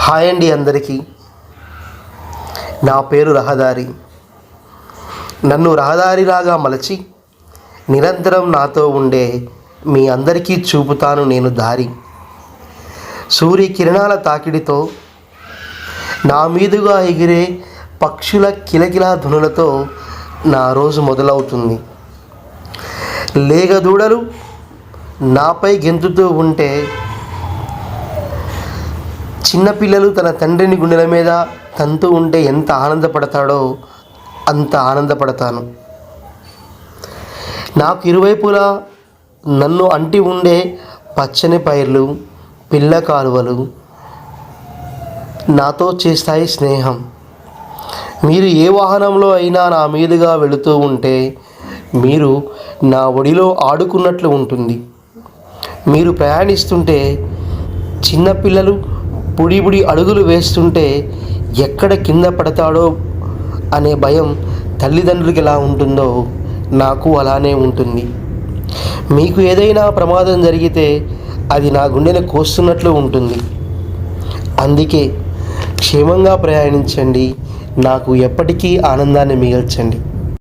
Hi అండి అందరికీ. నా పేరు రహదారి. నన్ను రహదారిలాగా మలచి నిరంతరం నాతో ఉండే మీ అందరికీ చూపుతాను నేను దారి. సూర్య కిరణాల తాకిడితో నా మీదుగా ఎగిరే పక్షుల కిలకిలా ధ్వనులతో నా రోజు మొదలవుతుంది. లేగదూడలు నాపై గెంతుతూ ఉంటే చిన్నపిల్లలు తన తండ్రిని గుండెల మీద తంతూ ఉంటే ఎంత ఆనందపడతాడో అంత ఆనందపడతాను. నాకు ఇరువైపులా నన్ను అంటి ఉండే పచ్చని పైర్లు పిల్ల కాలువలు నాతో చేస్తాయి స్నేహం. మీరు ఏ వాహనంలో అయినా నా మీదుగా వెళుతూ ఉంటే మీరు నా ఒడిలో ఆడుకున్నట్లు ఉంటుంది. మీరు ప్రయాణిస్తుంటే చిన్నపిల్లలు పుడిపుడి అడుగులు వేస్తుంటే ఎక్కడ కింద పడతాడో అనే భయం తల్లిదండ్రులకి ఎలా ఉంటుందో నాకు అలానే ఉంటుంది. మీకు ఏదైనా ప్రమాదం జరిగితే అది నా గుండెని కోస్తున్నట్లు ఉంటుంది. అందుకే క్షేమంగా ప్రయాణించండి. నాకు ఎప్పటికీ ఆనందాన్ని మిగల్చండి.